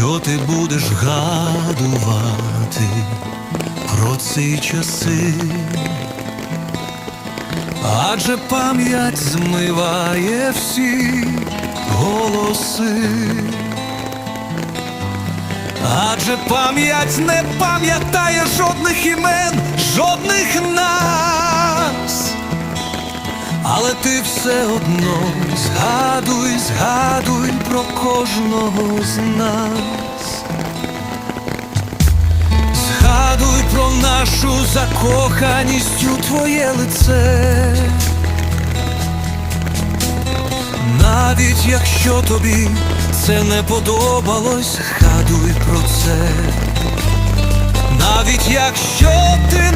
що ти будеш гадувати про ці часи, адже пам'ять змиває всі голоси. Адже пам'ять не пам'ятає жодних імен, жодних нас. Але ти все одно згадуй, згадуй про кожного з нас. Згадуй про нашу закоханість у твоє лице. Навіть якщо тобі це не подобалось, згадуй про це. Навіть якщо ти